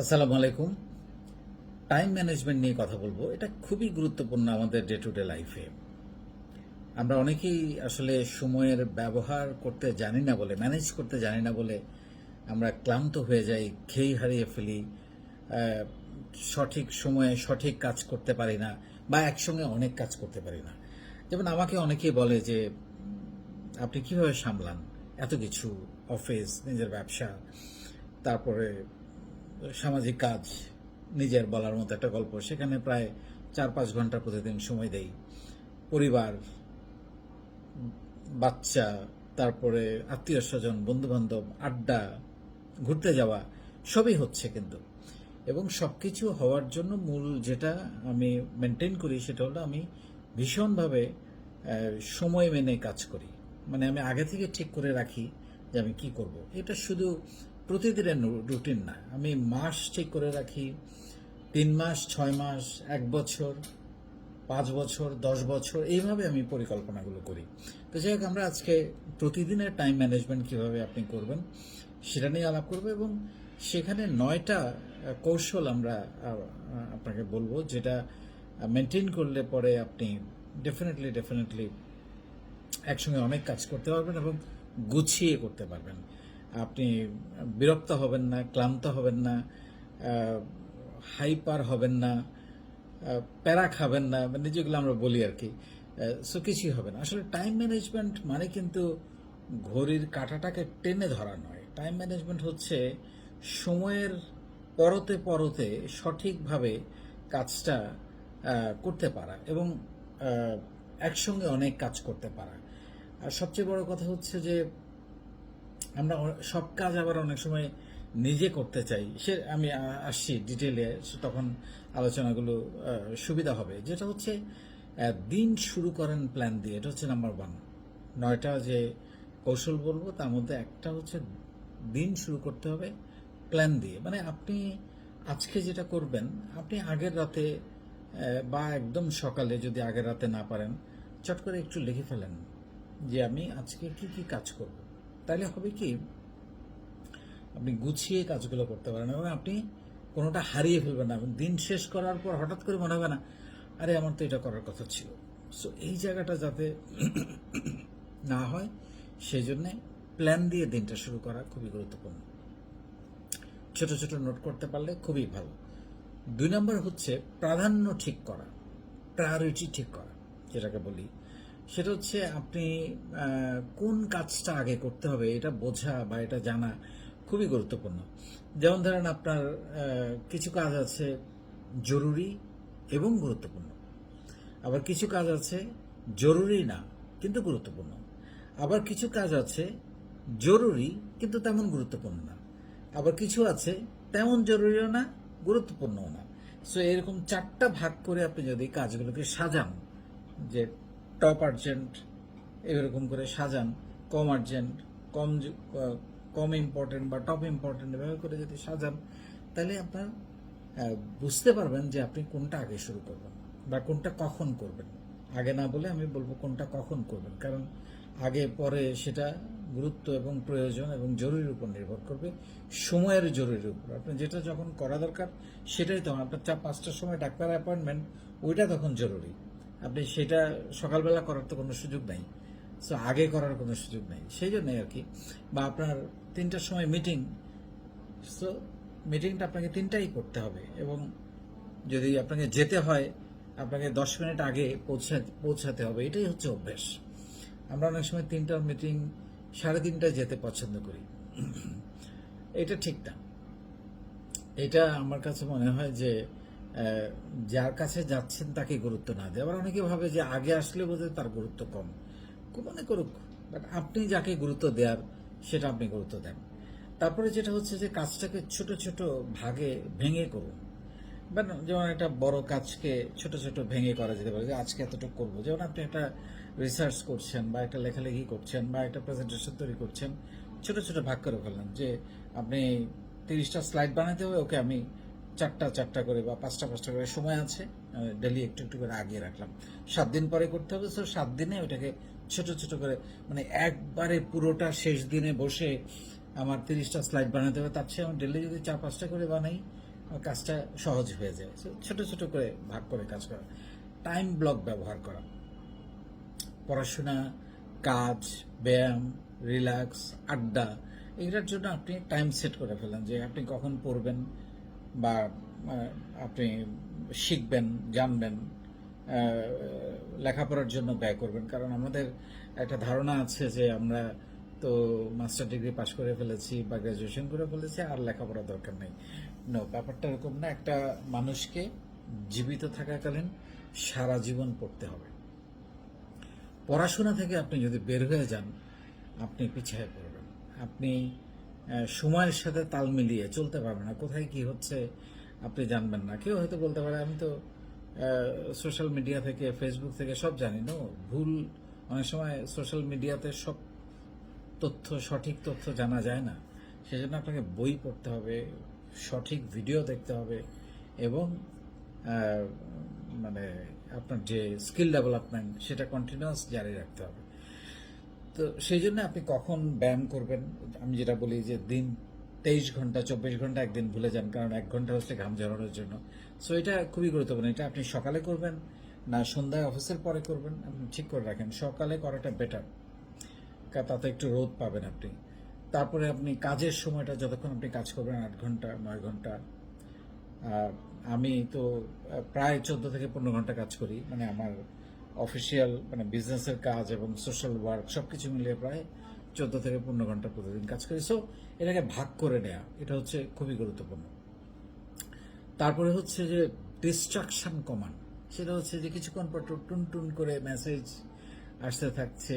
আসসালামু আলাইকুম। Time management নিয়ে কথা বলব। এটা খুবই গুরুত্বপূর্ণ আমাদের ডে টু ডে লাইফে আমরা অনেকেই আসলে সময়ের ব্যবহার করতে জানি না বলে ম্যানেজ করতে জানি না বলে আমরা ক্লান্ত হয়ে যাই, খেই হারিয়ে ফেলি সঠিক সময়ে সঠিক কাজ করতে পারি না বা একসঙ্গে অনেক কাজ করতে পারি না। যেমন আমাকে অনেকেই বলে যে, আপনি কীভাবে সামলান? এত কিছু অফিস নিজের ব্যবসা, তারপরে সামাজিক কাজ, নিজের বলার মতো একটা গল্প। সেখানে প্রায় চার পাঁচ ঘণ্টা প্রতিদিন সময় দেই। পরিবার, বাচ্চা, তারপরে আত্মীয় স্বজন বন্ধু বান্ধব আড্ডা, ঘুরতে যাওয়া, সবই হচ্ছে কিন্তু। এবং সবকিছু হওয়ার জন্য মূল যেটা আমি মেনটেন করি সেটা হলো আমি ভীষণভাবে সময় মেনে কাজ করি। মানে আমি আগে থেকে ঠিক করে রাখি যে আমি কি করব। এটা শুধু প্রতিদিনের রুটিন না। আমি মাস ঠিক করে রাখি। তিন মাস, ছয় মাস, এক বছর, পাঁচ বছর, দশ বছর, এইভাবে আমি পরিকল্পনাগুলো করি। তো যাই হোক, আমরা আজকে প্রতিদিনের টাইম ম্যানেজমেন্ট কীভাবে আপনি করবেন সেটা নিয়ে আলাপ করব এবং সেখানে নয়টা কৌশল আমরা আপনাকে বলব যেটা মেনটেন করলে পরে আপনি ডেফিনেটলি ডেফিনেটলি একসঙ্গে অনেক কাজ করতে পারবেন এবং গুছিয়ে করতে পারবেন। আপনি বিরক্ত হবেন না, ক্লান্ত হবেন না হাইপার হবেন না প্যারা খাবেন না মানে যেগুলো আমরা বলি আর কি সো কিছুই হবে না। আসলে টাইম ম্যানেজমেন্ট মানে কিন্তু ঘড়ির কাঁটাটাকে টেনে ধরা নয়। টাইম ম্যানেজমেন্ট হচ্ছে সময়ের পরতে পরতে সঠিকভাবে কাজটা করতে পারা এবং একসঙ্গে অনেক কাজ করতে পারা। আর সবচেয়ে বড় কথা হচ্ছে যে আমরা সব কাজ আবার অনেক সময় নিজে করতে চাই। সে আমি আসছি ডিটেলে তখন আলোচনাগুলো সুবিধা হবে। যেটা হচ্ছে দিন শুরু করেন প্ল্যান দিয়ে। এটা হচ্ছে নাম্বার ওয়ান নয়টা যে কৌশল বলব, তার মধ্যে একটা হচ্ছে দিন শুরু করতে হবে প্ল্যান দিয়ে। মানে আপনি আজকে যেটা করবেন, আপনি আগের রাতে বা একদম সকালে যদি আগের রাতে না পারেন, চট করে একটু লিখে ফেলেন যে আমি আজকে কি কি কাজ করব। তাহলে হবে কি, আপনি গুছিয়ে কাজগুলো করতে পারেন এবং আপনি কোনোটা হারিয়ে ফেলবেন না। দিন শেষ করার পর হঠাৎ করে মনে হবে না, আরে আমার তো এটা করার কথা ছিল। সো এই জায়গাটা যাতে না হয় সেই জন্যে প্ল্যান দিয়ে দিনটা শুরু করা খুবই গুরুত্বপূর্ণ। ছোট ছোট নোট করতে পারলে খুবই ভালো। দুই নম্বর হচ্ছে, প্রাধান্য ঠিক করা প্রায়োরিটি ঠিক করা, যেটাকে বলি। সেটা হচ্ছে আপনি কোন কাজটা আগে করতে হবে এটা বোঝা বা এটা জানা খুবই গুরুত্বপূর্ণ। যেমন ধরেন আপনার কিছু কাজ আছে জরুরি এবং গুরুত্বপূর্ণ। আবার কিছু কাজ আছে জরুরি না, কিন্তু গুরুত্বপূর্ণ। আবার কিছু কাজ আছে জরুরি, কিন্তু তেমন গুরুত্বপূর্ণ না। আবার কিছু আছে তেমন জরুরিও না, গুরুত্বপূর্ণও না। সো এরকম চারটা ভাগ করে আপনি যদি কাজগুলোকে সাজান, যে টপ আর্জেন্ট এরকম করে সাজান, কম আর্জেন্ট কম কম ইম্পর্টেন্ট বা টপ ইম্পর্টেন্ট এভাবে করে যদি সাজান, তাহলে আপনার বুঝতে পারবেন যে আপনি কোনটা আগে শুরু করবেন বা কোনটা কখন করবেন। আগে না বলে আমি বলব কোনটা কখন করবেন, কারণ আগে, পরে সেটা গুরুত্ব এবং প্রয়োজন এবং জরুরির উপর নির্ভর করবে, সময়ের জরুরির উপর। আপনার যেটা যখন করা দরকার, সেটাই তখন আপনার চার, পাঁচটার সময় ডাক্তার অ্যাপয়েন্টমেন্ট ওইটা তখন জরুরি। আপনি সেটা সকালবেলা করার তো কোনো সুযোগ নাই। সো আগে করার কোনো সুযোগ নেই। সেই জন্যই আর কি। বা আপনার তিনটার সময় মিটিং সো মিটিংটা আপনাকে তিনটাই করতে হবে। এবং যদি আপনাকে যেতে হয়, আপনাকে দশ মিনিট আগে পৌঁছা, পৌঁছাতে হবে। এটাই হচ্ছে অভ্যেস। আমরা অনেক সময় তিনটার মিটিং সাড়ে তিনটায় যেতে পছন্দ করি। এটা ঠিক না। এটা আমার কাছে মনে হয় যে যার কাছে যাচ্ছেন তাকে গুরুত্ব না দেয়। আবার অনেকে ভাবে যে আগে আসলে বোধহয় তার গুরুত্ব কম। মনে করুক বাট আপনি যাকে গুরুত্ব দেওয়ার, সেটা আপনি গুরুত্ব দেন। তারপরে যেটা হচ্ছে যে কাজটাকে ছোট ছোট ভাগে ভেঙে করুন। যেমন একটা বড় কাজকে ছোট ছোট ভেঙে করা যেতে পারে, যে আজকে এতটুকু করব। যেমন আপনি একটা রিসার্চ করছেন বা একটা লেখালেখি করছেন বা একটা প্রেজেন্টেশন তৈরি করছেন, ছোট ছোট ভাগ করে ফেললেন যে আপনি তিরিশটা স্লাইড বানাতে হবে, ওকে আমি চারটা চারটা করে বা পাঁচটা পাঁচটা করে সময় আছে। ডেলি একটু একটু করে আগিয়ে রাখলাম। সাত দিন পরে করতে হবে তো সাত দিনে ওটাকে ছোট ছোট করে মানে একবারে পুরোটা শেষ দিনে বসে আমার তিরিশটা স্লাইড বানাতে হবে। তার চেয়ে আমি ডেলি যদি চার, পাঁচটা করে বানাই কাজটা সহজ হয়ে যায়। ছোট ছোট করে ভাগ করে কাজ করা। টাইম ব্লক ব্যবহার করা। পড়াশোনা, কাজ, ব্যায়াম রিল্যাক্স আড্ডা, এগুলোর জন্য আপনি টাইম সেট করে ফেলেন যে আপনি কখন পড়বেন বা আপনি শিখবেন, জানবেন লেখাপড়ার জন্য ব্যয় করবেন। কারণ আমাদের একটা ধারণা আছে যে আমরা তো মাস্টার ডিগ্রি পাশ করে ফেলেছি বা গ্র্যাজুয়েশন করে ফেলেছি, আর লেখাপড়া দরকার নেই। নো ব্যাপারটা এরকম না, একটা মানুষকে জীবিত থাকাকালীন সারা জীবন পড়তে হবে। পড়াশোনা থেকে আপনি যদি বের হয়ে যান, আপনি পিছিয়ে পড়বেন। আপনি সময়ের সাথে তাল মিলিয়ে চলতে পারবেন না। কোথায় কি হচ্ছে আপনি জানবেন না। কেউ হয়তো বলতে পারে, আমি তো সোশ্যাল মিডিয়া থেকে ফেসবুক থেকে সব জানি না। ভুল, অনেক সময় সোশ্যাল মিডিয়াতে সব তথ্য, সঠিক তথ্য জানা যায় না। সেজন্য আপনাকে বই পড়তে হবে, সঠিক ভিডিও দেখতে হবে এবং মানে আপনার যে স্কিল ডেভেলপমেন্ট সেটা কন্টিনিউয়াস জারি রাখতে হবে। তো সেই জন্য আপনি কখন ব্যায়াম করবেন? আমি যেটা বলি যে দিন তেইশ ঘণ্টা, চব্বিশ ঘণ্টা একদিন ভুলে যান, কারণ এক ঘণ্টা হচ্ছে ঘাম ঝরানোর জন্য। সো এটা খুবই গুরুত্বপূর্ণ। এটা আপনি সকালে করবেন না সন্ধ্যায় অফিসের পরে করবেন, আপনি ঠিক করে রাখেন। সকালে করাটা বেটার তাতে একটু রোদ পাবেন আপনি। তারপরে আপনি কাজের সময়টা যতক্ষণ আপনি কাজ করবেন, আট ঘণ্টা, নয় ঘণ্টা। আমি তো প্রায় চোদ্দ থেকে পনেরো ঘণ্টা কাজ করি। মানে আমার অফিসিয়াল মানে বিজনেসের কাজ এবং সোশ্যাল ওয়ার্ক সবকিছু মিলিয়ে প্রায় চোদ্দ থেকে পনেরো ঘণ্টা প্রতিদিন কাজ করি। সো এটাকে ভাগ করে নেওয়া এটা হচ্ছে খুবই গুরুত্বপূর্ণ। তারপরে হচ্ছে যে ডিস্ট্রাকশন কমান, সেটা হচ্ছে যে কিছুক্ষণ পর টুন টুন করে মেসেজ আসতে থাকছে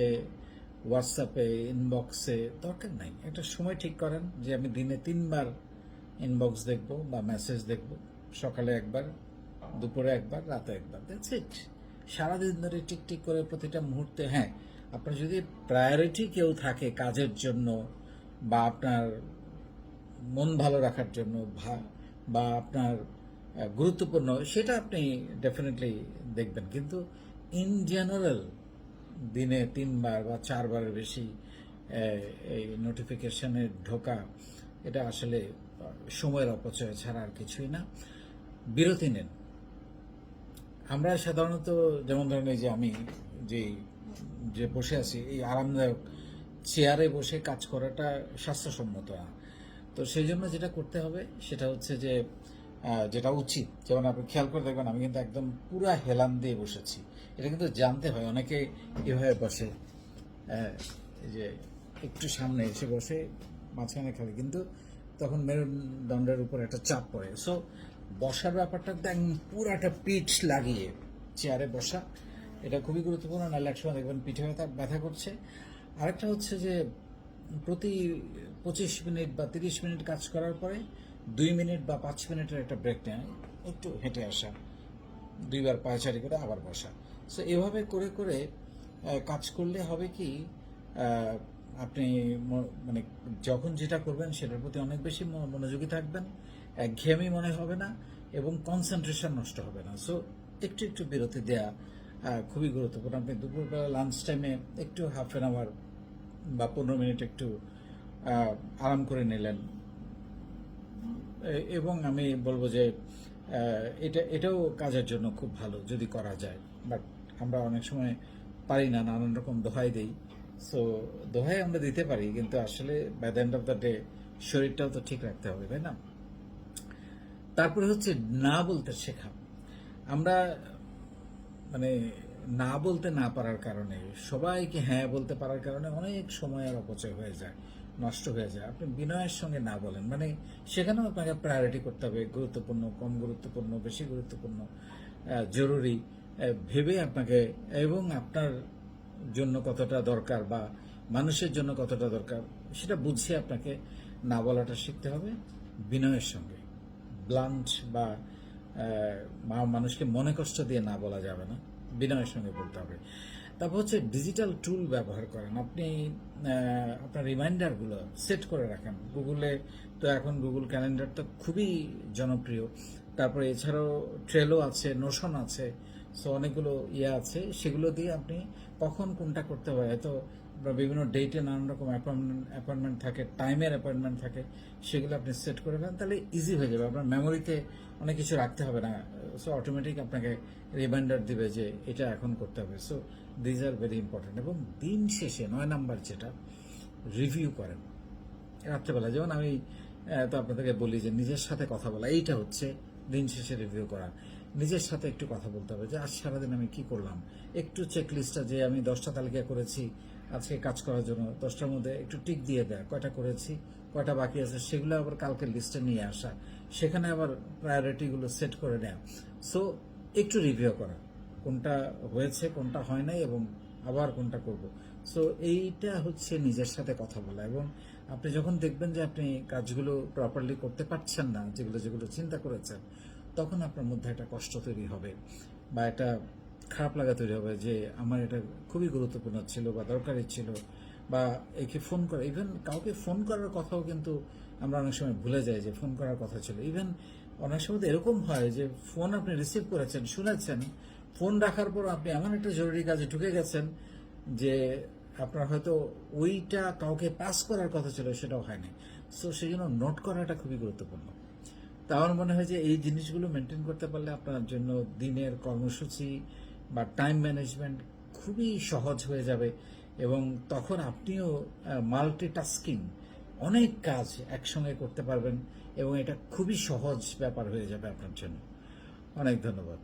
হোয়াটসঅ্যাপে ইনবক্সে দরকার নাই। একটা সময় ঠিক করেন যে আমি দিনে তিনবার ইনবক্স দেখব বা মেসেজ দেখব, সকালে একবার, দুপুরে একবার, রাতে একবার দ্যাটস ইট সারাদিন ধরে টিক টিক করে প্রতিটা মুহূর্তে হ্যাঁ আপনার যদি প্রায়োরিটি কেউ থাকে কাজের জন্য বা আপনার মন ভালো রাখার জন্য বা আপনার গুরুত্বপূর্ণ, সেটা আপনি ডেফিনেটলি দেখবেন। কিন্তু ইন জেনারেল দিনে তিনবার বা চারবারের বেশি এই নোটিফিকেশনে ঢোকা, এটা আসলে সময়ের অপচয় ছাড়া আর কিছুই না। বিরতি নেন। আমরা সাধারণত যেমন ধরেন এই যে আমি যে যে বসে আছি, এই আরামদায়ক চেয়ারে বসে কাজ করাটা স্বাস্থ্যসম্মত না। তো সেই জন্য যেটা করতে হবে, সেটা হচ্ছে যে যেটা উচিত, যেমন আপনি খেয়াল করে দেখবেন, আমি কিন্তু একদম পুরা হেলান দিয়ে বসেছি। এটা কিন্তু জানতে হয়, অনেকে এভাবে বসে যে একটু সামনে এসে বসে, মাঝখানে খেলে, কিন্তু তখন মেরুদণ্ডের উপর একটা চাপ পড়ে। সো বসার ব্যাপারটা একদম পুরাটা পিঠ লাগিয়ে চেয়ারে বসা। এটা খুবই গুরুত্বপূর্ণ, নাহলে একসময় দেখবেন পিঠে ব্যথা ব্যথা করছে। আরেকটা হচ্ছে যে প্রতি পঁচিশ মিনিট বা তিরিশ মিনিট কাজ করার পরে দুই মিনিট বা পাঁচ মিনিটের একটা ব্রেক নেয়। একটু হেঁটে আসা, দুইবার পায়চারি করে আবার বসা। সো এভাবে করে করে কাজ করলে হবে কি আপনি মানে যখন যেটা করবেন সেটার প্রতি অনেক বেশি মনোযোগী থাকবেন। একঘেয়েমি মনে হবে না এবং কনসেন্ট্রেশন নষ্ট হবে না। সো একটু একটু বিরতি দেওয়া খুবই গুরুত্বপূর্ণ। আপনি দুপুরবেলা লাঞ্চ টাইমে একটু হাফ অ্যান আওয়ার বা পনেরো মিনিট একটু আরাম করে নিলেন। এবং আমি বলব যে এটা, এটাও কাজের জন্য খুব ভালো যদি করা যায়। বাট আমরা অনেক সময় পারি না, নানান রকম দোহাই দেই। সো দোহাই আমরা দিতে পারি, কিন্তু আসলে by the end of the day শরীরটাও তো ঠিক রাখতে হবে, তাই না? তারপরে হচ্ছে না বলতে শেখা। আমরা মানে না বলতে না পারার কারণে, সবাইকে হ্যাঁ বলতে পারার কারণে অনেক সময়ের অপচয় হয়ে যায়, নষ্ট হয়ে যায়। আপনি বিনয়ের সঙ্গে না বলেন মানে সেখানেও আপনাকে প্রায়োরিটি করতে হবে, গুরুত্বপূর্ণ, কম গুরুত্বপূর্ণ, বেশি গুরুত্বপূর্ণ জরুরি ভেবে আপনাকে, এবং আপনার জন্য কতটা দরকার বা মানুষের জন্য কতটা দরকার, সেটা বুঝিয়ে আপনাকে না বলাটা শিখতে হবে বিনয়ের সঙ্গে। ব্লান্ট বা মানুষকে মনে কষ্ট দিয়ে না বলা যাবে না। বিনয়ের সঙ্গে বলতে হবে। তারপর হচ্ছে ডিজিটাল টুল ব্যবহার করেন। আপনি আপনার রিমাইন্ডারগুলো সেট করে রাখেন। গুগলে তো এখন গুগল ক্যালেন্ডার তো খুবই জনপ্রিয়। তারপরে এছাড়াও ট্রেলো আছে নোশন আছে। সো অনেকগুলো ইয়ে আছে। সেগুলো দিয়ে আপনি কখন কোনটা করতে হবে হয়তো বা বিভিন্ন ডেটে নানান রকম অ্যাপয়েন্টমেন্ট অ্যাপয়েন্টমেন্ট থাকে টাইমের অ্যাপয়েন্টমেন্ট থাকে, সেগুলো আপনি সেট করে ফেলেন, তাহলে ইজি হয়ে যাবে। আপনার মেমোরিতে অনেক কিছু রাখতে হবে না। সো অটোমেটিক আপনাকে রিমাইন্ডার দিবে যে এটা এখন করতে হবে। So these are very important এবং দিন শেষে, নয় নাম্বার যেটা রিভিউ করেন। রাত্রেবেলা, যেমন আমি তো আপনাদেরকে বলি যে নিজের সাথে কথা বলা, এইটা হচ্ছে দিন শেষে রিভিউ করা। নিজের সাথে একটু কথা বলতে হবে যে, আজ সারাদিন আমি কি করলাম? একটু চেক লিস্টটা যে আমি দশটা তালিকা করেছি আজকে কাজ করার জন্য। দশটার মধ্যে একটু টিক দিয়ে দেয়, কয়টা করেছি, কয়টা বাকি আছে, সেগুলো আবার কালকে লিস্টে নিয়ে আসা। সেখানে আবার প্রায়োরিটিগুলো সেট করে নেওয়া সো একটু রিভিউ করা, কোনটা হয়েছে, কোনটা হয় নাই এবং আবার কোনটা করব। সো এইটা হচ্ছে নিজের সাথে কথা বলা এবং আপনি যখন দেখবেন যে আপনি কাজগুলো প্রপারলি করতে পারছেন না, যেগুলো যেগুলো চিন্তা করেছেন, তখন আপনার মধ্যে একটা কষ্ট তৈরি হবে বা একটা খারাপ লাগা তৈরি হবে যে আমার এটা খুবই গুরুত্বপূর্ণ ছিল বা দরকারি ছিল বা একে ফোন করা ইভেন কাউকে ফোন করার কথাও কিন্তু আমরা অনেক সময় ভুলে যাই যে ফোন করার কথা ছিল। ইভেন অনেক সময় তো এরকম হয় যে ফোন আপনি রিসিভ করেছেন, শুনেছেন ফোন রাখার পর আপনি এমন একটা জরুরি কাজে ঢুকে গেছেন যে আপনার হয়তো ওইটা কাউকে পাস করার কথা ছিল, সেটাও হয়নি। সো সেই জন্য নোট করাটা খুবই গুরুত্বপূর্ণ। তা আমার মনে হয় যে এই জিনিসগুলো মেনটেন করতে পারলে আপনার জন্য দিনের কর্মসূচি বা টাইম ম্যানেজমেন্ট খুবই সহজ হয়ে যাবে এবং তখন আপনিও মাল্টিটাস্কিং অনেক কাজ একসঙ্গে করতে পারবেন এবং এটা খুবই সহজ ব্যাপার হয়ে যাবে আপনার জন্য। অনেক ধন্যবাদ।